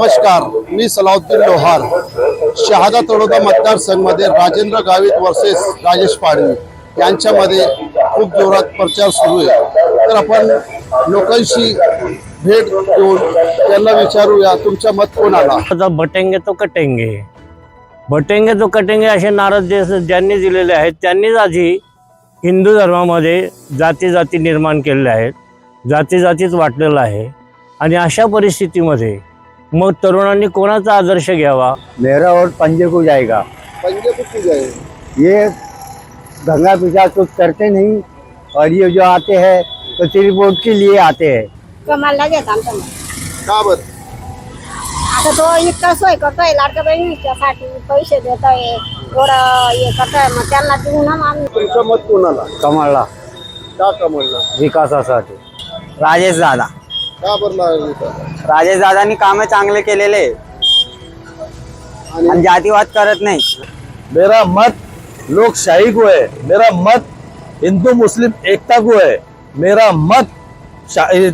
नमस्कार मी सलाउद्दीन लोहार. शहादा तळोदा मतदारसंघमध्ये राजेंद्र गावित वर्सेस राजेश पाडवी यांच्यामध्ये खूप जोरात प्रचार सुरू आहे. तर आपण लोकांशी भेट घेऊन त्यांना विचारूया तुमच्या मत कोणाला? आता तो कटेंगे. भटेंगे तो कटेंगे असे नाराज जे ज्यांनी दिलेले आहेत त्यांनीच आधी हिंदू धर्मामध्ये जाती जाती निर्माण केलेल्या आहेत. जाती जातीच वाटलेलं आहे. आणि अशा परिस्थितीमध्ये मग तरुणांनी कोणाचा आदर्श घ्यावा? मेरा वोट पंजे को? जाएगा पंजे जाईल ये दंगा पिसाद कुछ करते नहीं और ये जो आते हैं तो सिर्फ वोट के लिए आते हैं। कमालला घेत आमचं मत. का बरं? आता तो इतका सोय करतोय लाडक्या बहिणीच्यासाठी पैसे देतोय एवढं हे करतोय मग त्यांना देऊ ना मग आम्ही तुमचं मत कोणाला? कमळला. का कमळला? विकासासाठी. राजेश दादा. का बरं लागली? राजेश दादानी कामे चांगले केलेले. आणि जातीवाद करत नाही. मेरा मत लोकशाही को है. मेरा मत हिंदू मुस्लिम एकता को है. मेरा मत शा-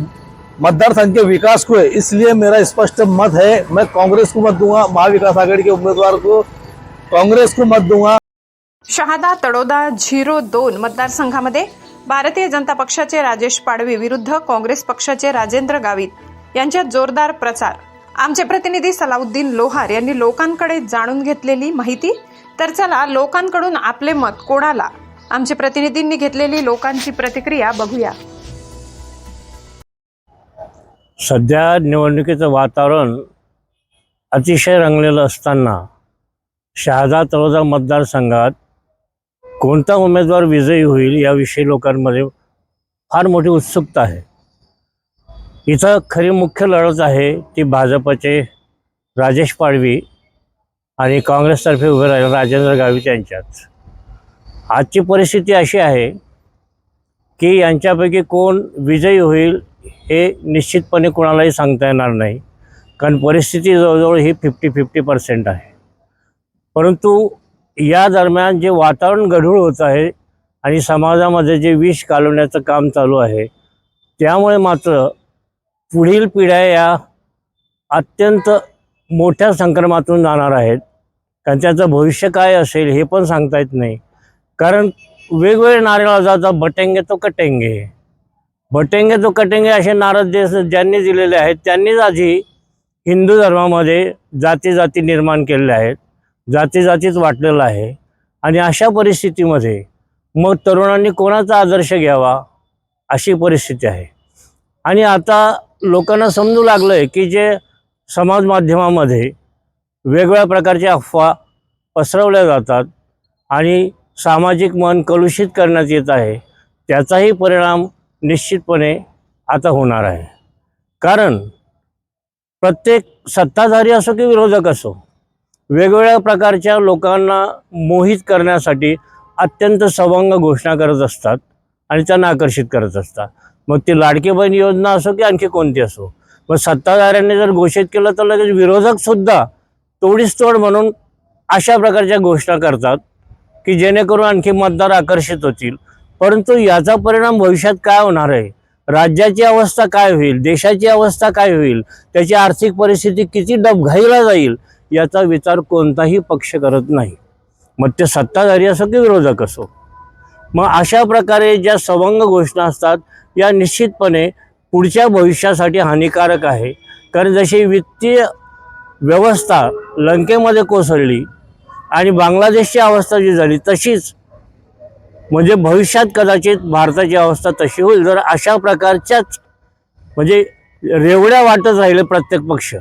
मतदार संघ के विकास को है. इसलिए मेरा स्पष्ट मत है मैं कांग्रेस को मत दूंगा महाविकास आघाड़ी के उम्मीदवार को कांग्रेस को मत दूंगा। शहादा तडोदा झिरो दोन मतदारसंघामध्ये भारतीय जनता पक्षाचे राजेश पाडवी विरुद्ध काँग्रेस पक्षाचे राजेंद्र गावित यांच्यात जोरदार प्रचार. आमचे प्रतिनिधी सलाउद्दीन लोहार यांनी लोकांकडे जाणून घेतलेली माहिती. तर चला लोकांकडून आपले मत कोणाला? आमच्या प्रतिनिधींनी घेतलेली लोकांची प्रतिक्रिया बघूया. सध्या निवडणुकीचं वातावरण अतिशय रंगलेलं असताना शहादा तळोजा मतदारसंघात कोणता उमेदवार विजयी होईल याविषयी लोकांमध्ये फार मोठी उत्सुकता आहे. इथं खरी मुख्य लढत आहे ती भाजपचे राजेश पाडवी आणि काँग्रेसतर्फे उभे राहिले राजेंद्र गावित यांच्यात. आजची परिस्थिती अशी आहे की यांच्यापैकी कोण विजयी होईल हे निश्चितपणे कोणालाही सांगता येणार नाही. कारण परिस्थिती जवळजवळ ही फिफ्टी फिफ्टी पर्सेंट आहे. परंतु या दरम्यान जे वातावरण गढूळ होत आहे आणि समाजामध्ये जे विष घालवण्याचं काम चालू आहे त्यामुळे मात्र पुढील पिढ्या या अत्यंत मोठ्या संक्रमातून जाणार आहेत. कारण त्याचं भविष्य काय असेल हे पण सांगता येत नाही. कारण वेगवेगळे नारे जातात बटेंगे तो कटेंगे. बटेंगे तो कटेंगे असे नारद देश ज्यांनी दिलेले आहेत त्यांनीच आधी हिंदू धर्मामध्ये जाती जाती निर्माण केलेल्या आहेत. जाती जातीच वाटलेलं आहे. आणि अशा परिस्थितीमध्ये मग तरुणांनी कोणाचा आदर्श घ्यावा अशी परिस्थिती आहे. आणि आता लोकांना समजू लागलं आहे की जे समाज माध्यमामध्ये वेगवेगळ्या प्रकारच्या अफवा पसरवल्या जातात आणि सामाजिक मन कलुषित करण्यात येत आहे त्याचाही परिणाम निश्चितपणे आता होणार आहे. कारण प्रत्येक सत्ताधारी असो की विरोधक असो वेगवेगळ्या प्रकारच्या लोकांना मोहित करण्यासाठी अत्यंत सवंग घोषणा करत असतात आणि त्यांना आकर्षित करत असतात. मग ती लाडकी बहीण योजना असो की आणखी कोणती असो मग सत्ताधाऱ्यांनी जर घोषित केलं तर लगेच विरोधकसुद्धा तोडीस तोड म्हणून अशा प्रकारच्या घोषणा करतात की जेणेकरून आणखी मतदार आकर्षित होतील. परंतु याचा परिणाम भविष्यात काय होणार आहे? राज्याची अवस्था काय होईल? देशाची अवस्था काय होईल? त्याची आर्थिक परिस्थिती किती डबघाईला जाईल? याचा विचार कोणताही पक्ष करत नाही. मग ते सत्ताधारी असो की विरोधक असो. मग अशा प्रकारे ज्या सवंग घोषणा असतात या निश्चितपणे पुढच्या भविष्यासाठी हानिकारक आहे. कारण जशी वित्तीय व्यवस्था लंकेमध्ये कोसळली आणि बांगलादेशची अवस्था जी झाली तशीच म्हणजे भविष्यात कदाचित भारताची अवस्था तशी होईल. जर अशा प्रकारच्याच म्हणजे रेवड्या वाटत राहिले प्रत्येक पक्ष.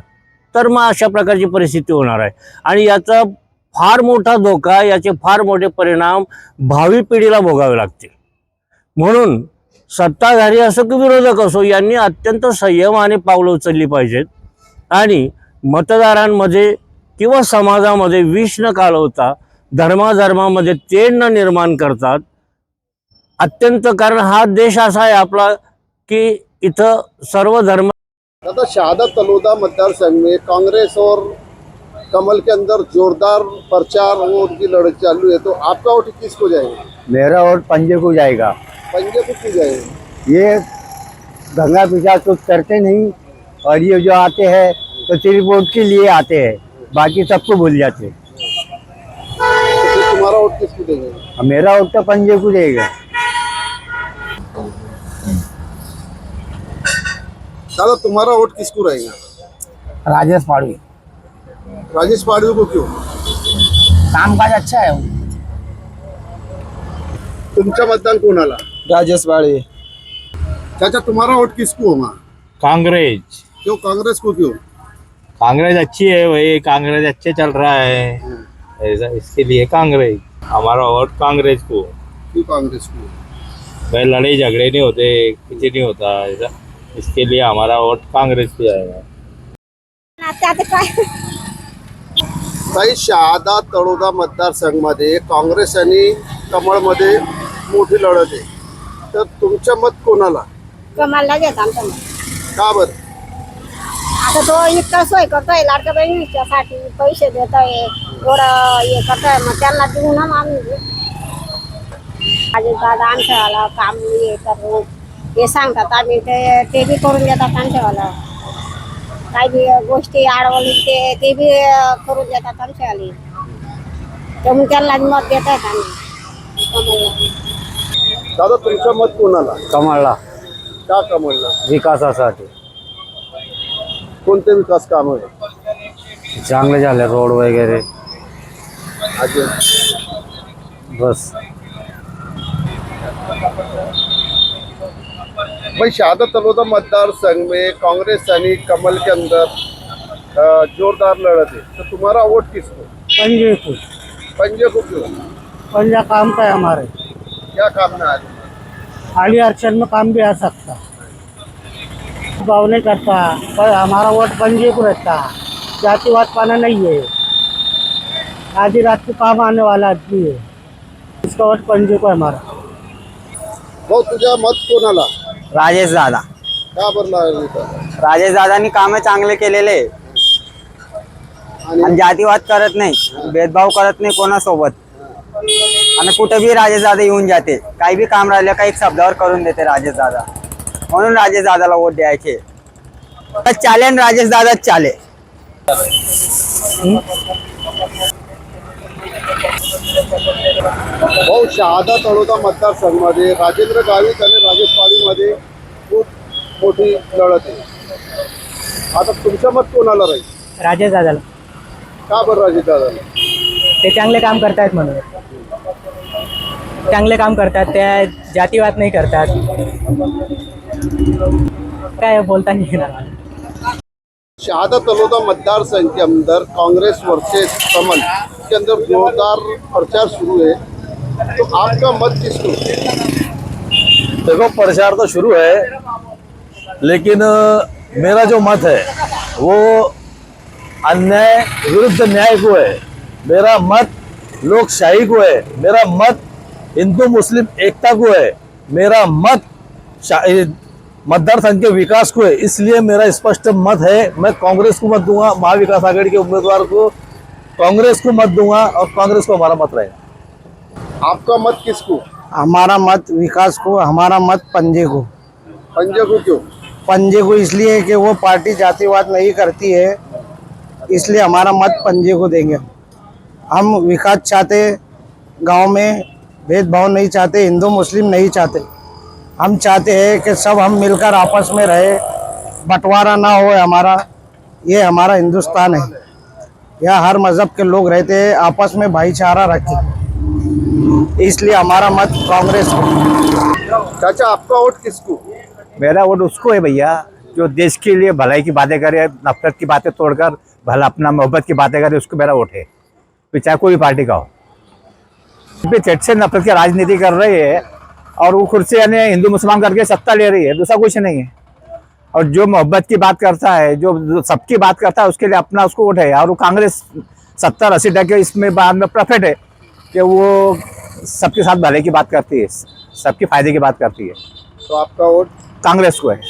तर मग अशा प्रकारची परिस्थिती होणार आहे. आणि याचा फार मोठा धोका याचे फार मोठे परिणाम भावी पिढीला भोगावे लागतील. म्हणून सत्ताधारी असो की विरोधक असो यांनी अत्यंत संयमाने पावलं उचलली पाहिजेत. आणि मतदारांमध्ये किंवा समाजामध्ये विष न कालवता धर्माधर्मामध्ये तेढ न निर्माण करतात. अत्यंत कारण हा देश असा आहे आपला की इथं सर्व धर्म दादा शहादा तलोदा मतदारसंघ में कांग्रेस और कमल के अंदर जोरदार प्रचार और उनकी लड़ाई चालू है तो आपका वोट किसको जाएगा? मेरा वोट पंजे को जाएगा। पंजे को क्यों जाएगा? ये दंगा पिसाद कुछ करते नहीं और ये जो आते हैं तो सिर्फ़ वोट के लिए आते हैं बाकी सबको भूल जाते हैं। तो तुम्हारा वोट किसको देगा? मेरा वोट तो पंजे को देगा। दादा तुम्हारा वोट किसको रहेगा? राजेश पाड़वी। राजेश पाड़वी को क्यों? कामकाज अच्छा है। तुमचा मतदान कोणाला? राजेश बाड़ी चाचा तुम्हारा वोट किसको होगा? कांग्रेस। क्यों कांग्रेस को क्यों? कांग्रेस अच्छी है वही कांग्रेस अच्छे चल रहा है। ऐसा इसके लिए कांग्रेस हमारा वोट कांग्रेस को। क्यों कांग्रेस को? भाई लड़ाई झगड़े नहीं होते कुछ नहीं होता ऐसा। इसके लिए हमारा वोट कांग्रेस पे आएगा। ताई शहादा तळोदा मतदारसंघामध्ये काँग्रेस आणि कमळमध्ये मोठी लढत आहे. तर तुमचं मत कोणाला? कमालला घेत आमच्या का बरं? आता तो इतका सोय करतोय लाडक्या बहिणीच्यासाठी पैसे देतोय एवढं हे करतोय मग त्यांना देऊ ना मग आम्ही माझे दादा आमच्यावाला काम हे करून हे सांगतात आम्ही ते ते बी करून देतात आमच्यावाला. काही बी गोष्टी अडवली ते ते बी करून देतात आमच्यावाली. त्यामुळे त्यांना मत देत आहेत आम्ही. दादा तुमचं मत कोणाला? कमळला. का कमळला? विकासासाठी. कोणते विकास काम आहे चांगले झाले रोड वगैरे. अजून? बस. भाई शहादा तलोदा मतदार संघ में कांग्रेस यानी कमल के अंदर अ, जोरदार लड़त है। तो तुम्हारा वोट किसको? पंजे को। पंजे को क्यों? पंजा काम का है हमारे। क्या काम में आज खाली अड़चन में काम भी आ सकता। भाव नहीं करता पर हमारा वोट पंजे को रहता। जातिवाद पाना नहीं है। आधी रात को काम आने वाला आदमी है। इसका वोट पंजे को है हमारा। भाऊ तुझ्या मत कोणाला राजेश दादा. का बरं लागलं राजेश दादांनी कामं चांगले केलेले. आणि आणि जातीवाद करत नाही भेदभाव करत नाही कोणासोबत. आणि कुठं बी राजेश दादा येऊन जाते काही बी काम राहिलं काही शब्दावर करून देते राजेश दादा. म्हणून राजेश दादाला वोट द्यायचे. तर चाले आणि राजेश दादाच चाले. भाऊ शहादा तळोदा मतदारसंघामध्ये राजेंद्र गावित आणि राजेश पाडीमध्ये खूप मोठी लढत आहे. आता तुमचं मत कोणाला राहील? राजेश दादाला. का बरं राजेश दादाला? ते चांगले काम करतायत म्हणून. चांगले काम करतात त्या जातीवाद नाही करतात. काय बोलता नाही येणार. शहादा तलोदा अंदर कांग्रेस वर्सेस कमल के अंदर जोरदार प्रचार शुरू है तो आपका मत किसको देखो, प्रचार तो शुरू है, लेकिन मेरा जो मत है, वो अन्याय विरुद्ध न्याय को है। मेरा मत लोकशाही को है। मेरा मत हिंदू मुस्लिम एकता को है। मेरा मत मतदार संघ के विकास को है। इसलिए मेरा स्पष्ट मत है, मैं कांग्रेस को मत दूँगा, महाविकास आघाड़ी के उम्मीदवार को कांग्रेस को मत दूँगा और कांग्रेस को हमारा मत रहेगा। आपका मत किसको? हमारा मत विकास को हमारा मत पंजे को। पंजे को क्यों? पंजे को इसलिए कि वो पार्टी जातिवाद नहीं करती है इसलिए हमारा मत पंजे को देंगे हम विकास चाहते गाँव में भेदभाव नहीं चाहते हिंदू मुस्लिम नहीं चाहते। हम चाहते हैं कि सब हम मिलकर आपस में रहे बंटवारा ना हो हमारा ये हमारा हिंदुस्तान है। यहाँ हर मज़हब के लोग रहते हैं आपस में भाईचारा रखें। इसलिए हमारा मत कांग्रेस को। चाचा आपका वोट किसको? मेरा वोट उसको है भैया जो देश के लिए भलाई की बातें करे नफरत की बातें तोड़कर भला अपना मोहब्बत की बातें करे उसको मेरा वोट है। फिर चाहे कोई भी पार्टी का हो। चट से नफरत की राजनीति कर रही है और वो खुद से यानी हिंदू मुसलमान करके सत्ता ले रही है दूसरा कुछ नहीं है। और जो मोहब्बत की बात करता है जो सबकी बात करता है उसके लिए अपना उसको वोट है। और वो कांग्रेस सत्तर अस्सी टके इसमें बाद में प्रॉफिट है कि वो सबके साथ भले की बात करती है सबके फ़ायदे की बात करती है। तो आपका वोट? कांग्रेस को है।